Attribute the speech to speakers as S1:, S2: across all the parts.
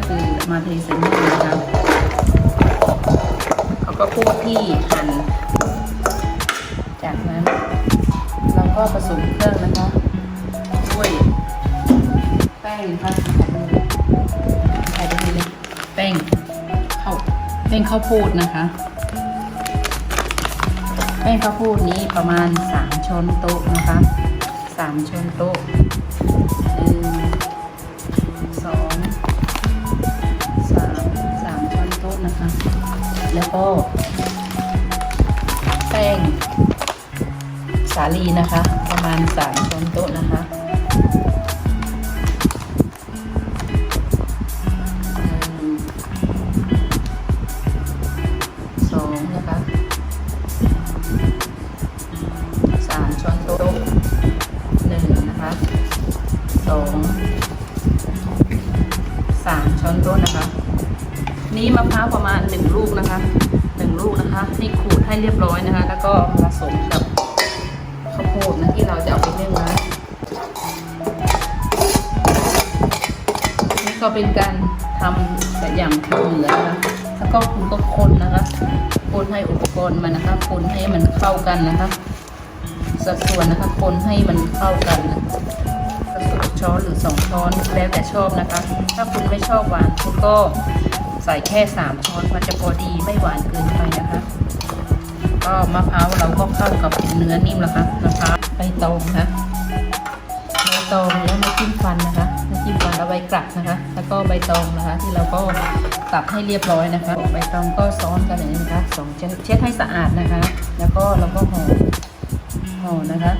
S1: ก็คือมาเทใส่หม้อนะคะเขาก็พูดที่หั่นจากนั้น เราก็ผสมเครื่องนะคะด้วยแป้งนะคะใส่ไปเลยแป้งข้าวแป้งข้าวโพดนะคะ แป้งข้าวโพดนี้ประมาณ 3 ช้อนโต๊ะนะคะ 3 ช้อนโต๊ะ แล้วก็แป้งสาลีนะคะ ประมาณ 3 ช้อนโต๊ะนะคะ นี้มะพร้าวประมาณหนึ่งลูกนะคะหนึ่งลูกนะคะนี่ขูดให้เรียบร้อยนะคะ แล้วก็ผสมกับข้าวโพดนะที่เราจะเอาไปนึ่งนะนี่ก็เป็นการทำแบบอย่างทางเหนือนะคะแล้วก็คุณก็คนนะคะคนให้อุปกรณ์มันนะคะคนให้มันเข้ากันนะคะ สัดส่วนนะคะคนให้มันเข้ากันนะสักสองช้อนหรือสองช้อนแล้วแต่ชอบนะคะ ถ้าคุณไม่ชอบหวานคุณก็ ใส่แค่สามช้อนมันจะพอดีไม่หวานเกินไปนะคะ ก็มะพร้าวเราก็เข้ากับเนื้อนิ่มแล้วค่ะมะพร้าวใบตองนะคะใบตองแล้วน้ำจิ้มฟันนะคะน้ำจิ้มฟันแล้วใบกลับนะคะ แล้วก็ใบตองนะคะ ที่เราก็ตัดให้เรียบร้อยนะคะใบตองก็ซ้อนกันอย่างนี้นะคะสองเช็ดเช็ดให้สะอาดนะคะ แล้วก็เราก็ห่อห่อนะคะ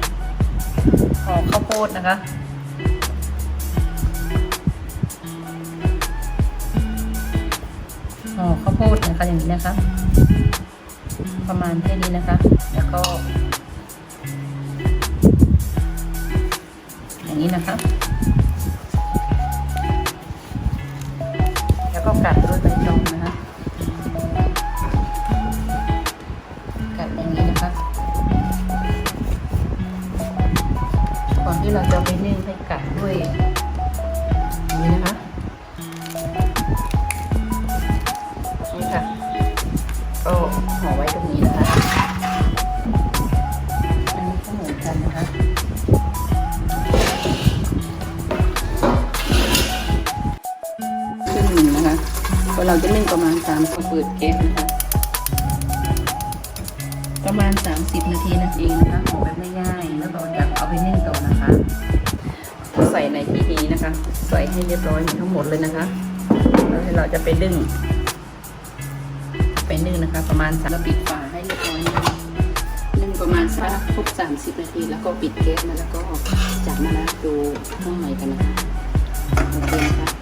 S1: ห่อข้าวโพดนะคะ ห่อข้าวโพดนะคะอย่างนี้นะคะ ประมาณแค่นี้นะคะ แล้วก็ อย่างนี้นะคะ แล้วก็กัดด้วยใบตองนะคะกัดอย่างนี้นะคะก่อนที่เราจะไปนึ่งให้กัดด้วยอย่างนี้นะคะ เราจะนึ่งประมาณสามเปิดแก๊สนะคะประมาณ 30 นาทีนั่นเองนะคะห่อแบบง่ายๆแล้วก็จะเอาไปนึ่งต่อนะคะใส่ในที่นี้นะคะ ใส่ให้เรียบร้อยทั้งหมดเลยนะคะ แล้วเราจะไปนึ่งไปนึ่งนะคะ ประมาณสามปิดฝาให้เรียบร้อยนะคะนึ่งประมาณสักครบ30นาที แล้วก็ปิดแก๊สนะแล้วก็จับมานะดูข้างในกันนะคะโอเคนะคะ